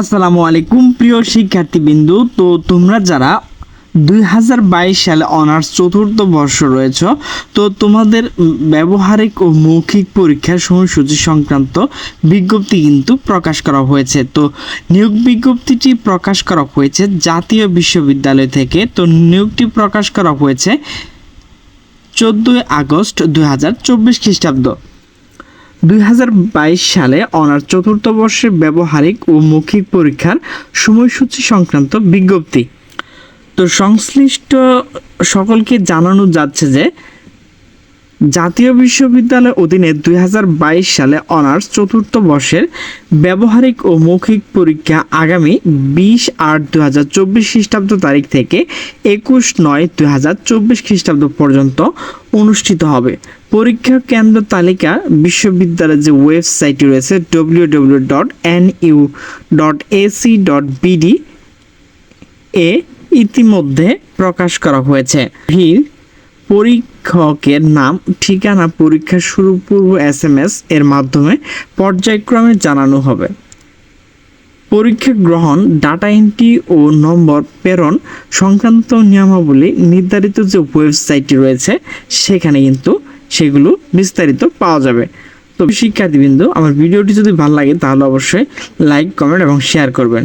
আসসালামু আলাইকুম, প্রিয় শিক্ষার্থীবৃন্দু। তো তোমরা যারা দুই হাজার বাইশ সালে অনার্স চতুর্থ বর্ষ রয়েছ, তো তোমাদের ব্যবহারিক ও মৌখিক পরীক্ষার সময়সূচি সংক্রান্ত বিজ্ঞপ্তি কিন্তু প্রকাশ করা হয়েছে। তো নিয়োগ বিজ্ঞপ্তিটি প্রকাশ করা হয়েছে জাতীয় বিশ্ববিদ্যালয় থেকে। তো নিয়োগটি প্রকাশ করা হয়েছে চোদ্দোই আগস্ট দুই হাজার চব্বিশ খ্রিস্টাব্দ। দুই হাজার বাইশ সালে অনার চতুর্থ বর্ষের ব্যবহারিক ও মৌখিক পরীক্ষার সময়সূচি সংক্রান্ত বিজ্ঞপ্তি। তো সংশ্লিষ্ট সকলকে জানানো যাচ্ছে যে জাতীয় বিশ্ববিদ্যালয়ের অধীনে দুই হাজার বাইশ সালে অনার্স চতুর্থ বর্ষের ব্যবহারিক ও মৌখিক পরীক্ষা আগামী বিশ আট দু হাজার চব্বিশ খ্রিস্টাব্দ তারিখ থেকে একুশ নয় দু হাজার চব্বিশ খ্রিস্টাব্দ পর্যন্ত অনুষ্ঠিত হবে। পরীক্ষা কেন্দ্র তালিকা বিশ্ববিদ্যালয়ের যে ওয়েবসাইটটি রয়েছে W W dot N U dot AC dot BD এ ইতিমধ্যে প্রকাশ করা হয়েছে। ভিড় পরীক্ষকের নাম, ঠিকানা, পরীক্ষা শুরু পূর্ব এস এম এস এর মাধ্যমে পর্যায়ক্রমে জানানো হবে। পরীক্ষা গ্রহণ, ডাটা এন্ট্রি ও নম্বর প্রেরণ সংক্রান্ত নিয়মাবলী নির্ধারিত যে ওয়েবসাইটটি রয়েছে, সেখানে কিন্তু সেগুলো বিস্তারিত পাওয়া যাবে। তো শিক্ষার্থীবৃন্দ, আমার ভিডিওটি যদি ভালো লাগে তাহলে অবশ্যই লাইক, কমেন্ট এবং শেয়ার করবেন।